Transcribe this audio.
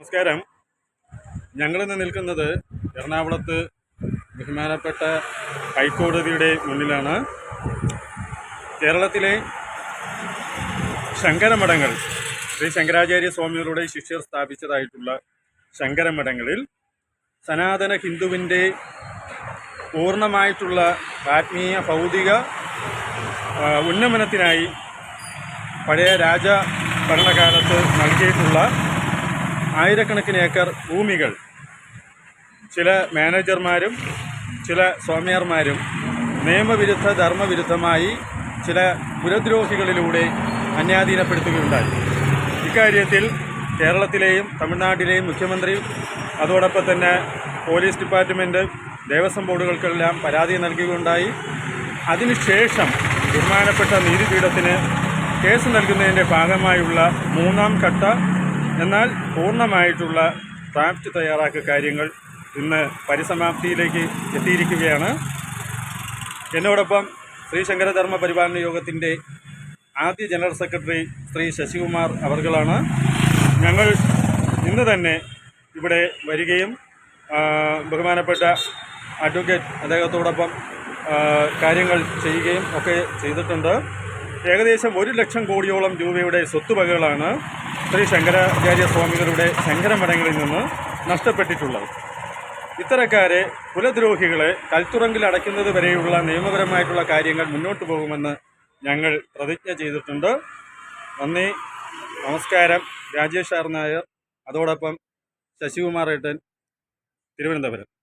നമസ്കാരം. ഞങ്ങളിന്ന് നിൽക്കുന്നത് എറണാകുളത്ത് ബഹുമാനപ്പെട്ട ഹൈക്കോടതിയുടെ മുന്നിലാണ്. കേരളത്തിലെ ശങ്കരമഠങ്ങൾ ശ്രീ ശങ്കരാചാര്യ സ്വാമികളുടെ ശിഷ്യർ സ്ഥാപിച്ചതായിട്ടുള്ള ശങ്കരമഠങ്ങളിൽ സനാതന ഹിന്ദുവിന്റെ പൂർണമായിട്ടുള്ള ആത്മീയ ഭൗതിക ഉന്നമനത്തിനായി പഴയ രാജ ഭരണകാലത്ത് നൽകിയിട്ടുള്ള ആയിരക്കണക്കിന് ഏക്കർ ഭൂമികൾ. ചില മാനേജർമാരും ചില സ്വാമിയാർമാരും നിയമവിരുദ്ധ ധർമ്മവിരുദ്ധമായി ചില പുരദ്രോഹികളിലൂടെ അന്യാധീനപ്പെടുത്തുകയുണ്ടായി. ഇക്കാര്യത്തിൽ കേരളത്തിലെയും തമിഴ്നാട്ടിലെയും മുഖ്യമന്ത്രി അതോടൊപ്പം തന്നെ പോലീസ് ഡിപ്പാർട്ട്മെന്റ് ദേവസ്വം ബോർഡുകൾക്കെല്ലാം പരാതി നൽകുകയുണ്ടായി. അതിനുശേഷം ബഹുമാനപ്പെട്ട നീതിപീഠത്തിന് കേസ് നൽകുന്നതിന്റെ ഭാഗമായുള്ള മൂന്നാം ഘട്ട എന്നാൽ പൂർണമായിട്ടുള്ള ഡ്രാഫ്റ്റ് തയ്യാറാക്കിയ കാര്യങ്ങൾ ഇന്ന് പരിസമാപ്തിയിലേക്ക് എത്തിയിരിക്കുകയാണ്. എന്നോടൊപ്പം ശ്രീ ശങ്കരധർമ്മ പരിപാലന യോഗത്തിന്റെ ആദ്യ ജനറൽ സെക്രട്ടറി ശ്രീ ശശികുമാർ അവർകളാണ്. ഞങ്ങൾ ഇന്ന് തന്നെ ഇവിടെ വരികയും ബഹുമാനപ്പെട്ട അഡ്വക്കേറ്റ് അദ്ദേഹത്തോടൊപ്പം കാര്യങ്ങൾ ചെയ്യുകയും ഒക്കെ ചെയ്തിട്ടുണ്ട്. ഏകദേശം ഒരു ലക്ഷം കോടിയോളം രൂപയുടെ സ്വത്തുവകകളാണ് ശ്രീ ശങ്കരാചാര്യ സ്വാമികളുടെ ശങ്കരമഠങ്ങളിൽ നിന്ന് നഷ്ടപ്പെട്ടിട്ടുള്ളത്. ഇത്തരക്കാരെ കുലദ്രോഹികളെ കൽത്തുറങ്കിൽ അടയ്ക്കുന്നത് വരെയുള്ള നിയമപരമായിട്ടുള്ള കാര്യങ്ങൾ മുന്നോട്ട് പോകുമെന്ന് ഞങ്ങൾ പ്രതിജ്ഞ ചെയ്തിട്ടുണ്ട്. നന്ദി. നമസ്കാരം. രാജേഷ് ആർ നായർ. അതോടൊപ്പം ശശികുമാർ ഏട്ടൻ. തിരുവനന്തപുരം.